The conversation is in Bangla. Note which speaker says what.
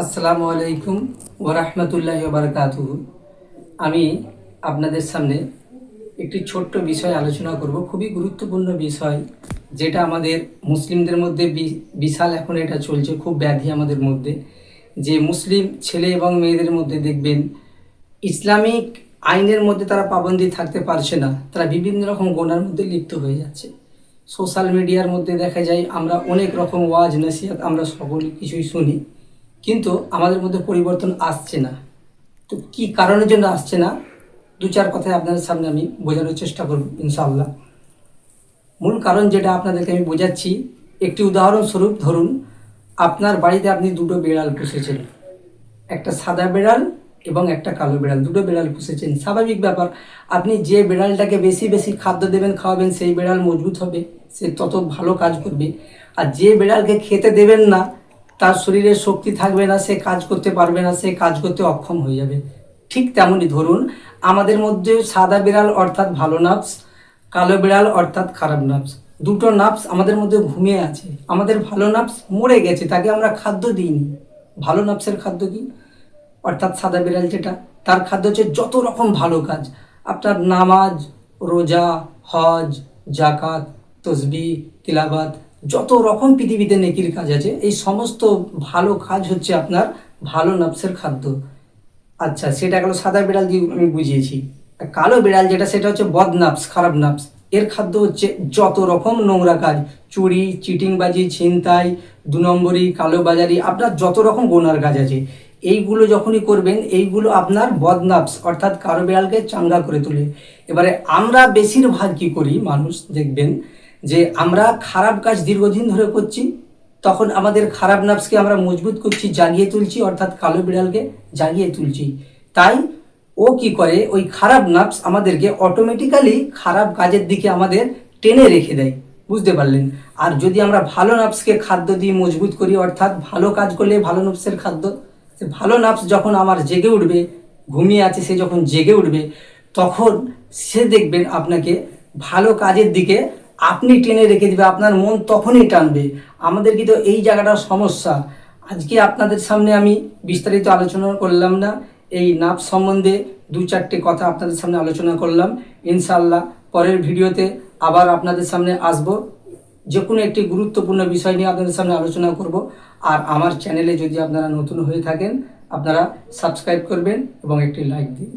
Speaker 1: আসসালামু আলাইকুম ওরহমতুল্লাহ বারকাত আমি আপনাদের সামনে একটি ছোট্ট বিষয় আলোচনা করব, খুবই গুরুত্বপূর্ণ বিষয়, যেটা আমাদের মুসলিমদের মধ্যে বিশাল এখন এটা চলছে, খুব ব্যাধি আমাদের মধ্যে। যে মুসলিম ছেলে এবং মেয়েদের মধ্যে দেখবেন, ইসলামিক আইনের মধ্যে তারা পাবন্দি থাকতে পারছে না, তারা বিভিন্ন রকম গোনার মধ্যে লিপ্ত হয়ে যাচ্ছে। সোশ্যাল মিডিয়ার মধ্যে দেখা যায়, আমরা অনেক রকম ওয়াজ, নসিহত আমরা সকল কিছুই শুনি। কিন্তু আমাদের মধ্যে পরিবর্তন আসছে না। তো কি কারণের জন্য আসছে না? দু চার কথায় আপনাদের সামনে আমি বোঝানোর চেষ্টা করব, ইনশাআল্লাহ। মূল কারণ যেটা আপনাদেরকে আমি বোঝাচ্ছি, একটি উদাহরণস্বরূপ ধরুন, আপনার বাড়িতে আপনি দুটো বিড়াল পুষেছেন। একটা সাদা বিড়াল এবং একটা কালো বিড়াল, দুটো বিড়াল পুষেছেন। স্বাভাবিক ব্যাপার, আপনি যে বিড়ালটাকে বেশি বেশি খাদ্য দেবেন, খাওয়াবেন, সেই বিড়াল মজবুত হবে, সে তত ভালো কাজ করবে। আর যে বিড়ালকে খেতে দেবেন না তার শরীরে শক্তি থাকবে না, সে কাজ করতে পারবে না, সে কাজ করতে অক্ষম হয়ে যাবে। ঠিক তেমনই ধরুন, আমাদের মধ্যে সাদা বিড়াল অর্থাৎ ভালো নাফস কালো বিড়াল অর্থাৎ খারাপ নাফস দুটো নাফস আমাদের মধ্যে ঘুমিয়ে আছে। আমাদের ভালো নাফস মরে গেছে, তাকে আমরা খাদ্য দিইনি। ভালো নাফসের খাদ্য কি? অর্থাৎ সাদা বিড়াল যেটা, তার খাদ্য হচ্ছে যত রকম ভালো কাজ। আপনার নামাজ, রোজা, হজ জাকাত তসবি তিলাবাত যত রকম পৃথিবীতে নেকির কাজ আছে, এই সমস্ত ভালো কাজ হচ্ছে আপনার ভালো নফসের খাদ্য। আচ্ছা সেটা গেল সাদা বিড়াল দিয়ে আমি বুঝিয়েছি। কালো বিড়াল যেটা, সেটা হচ্ছে বদনাফস, খারাপ নাফস। এর খাদ্য হচ্ছে যত রকম নোংরা কাজ, চুরি, চিটিংবাজি, ছিনতাই, দু নম্বরি কালোবাজারি আপনার যত রকম গোনার কাজ আছে, এইগুলো যখনই করবেন, এইগুলো আপনার বদনাফস, অর্থাৎ কালো বিড়ালকে চাঙ্গা করে তোলে। এবারে আমরা বেশিরভাগ কি করি, মানুষ দেখবেন যে আমরা খারাপ কাজ দীর্ঘদিন ধরে করছি, তখন আমাদের খারাপ নাফসকে আমরা মজবুত করছি, জাগিয়ে তুলছি, অর্থাৎ কালো বিড়ালকে জাগিয়ে তুলছি। তাই ও কি করে, ওই খারাপ নাফস আমাদেরকে অটোমেটিক্যালি খারাপ কাজের দিকে আমাদের টেনে রেখে দেয়। বুঝতে পারলেন? আর যদি আমরা ভালো নাফসকে খাদ্য দিয়ে মজবুত করি, অর্থাৎ ভালো কাজ করলে ভালো নফসের খাদ্য, সে ভালো নাফস যখন আমার জেগে উঠবে, ঘুমিয়ে আছে সে যখন জেগে উঠবে, তখন সে দেখবেন আপনাকে ভালো কাজের দিকে আপনি টেনে রেখে দিবে, আপনার মন তখনই টানবে। আমাদের কিন্তু এই জায়গাটা সমস্যা। আজকে আপনাদের সামনে আমি বিস্তারিত আলোচনা করলাম না। এই নাপ সম্বন্ধে দু চারটে কথা আপনাদের সামনে আলোচনা করলাম। ইনশাল্লাহ পরের ভিডিওতে আবার আপনাদের সামনে আসব। যে কোনো একটি গুরুত্বপূর্ণ বিষয় নিয়ে আপনাদের সামনে আলোচনা করব। আর আমার চ্যানেলে যদি আপনারা নতুন হয়ে থাকেন, আপনারা সাবস্ক্রাইব করবেন এবং একটি লাইক দিন।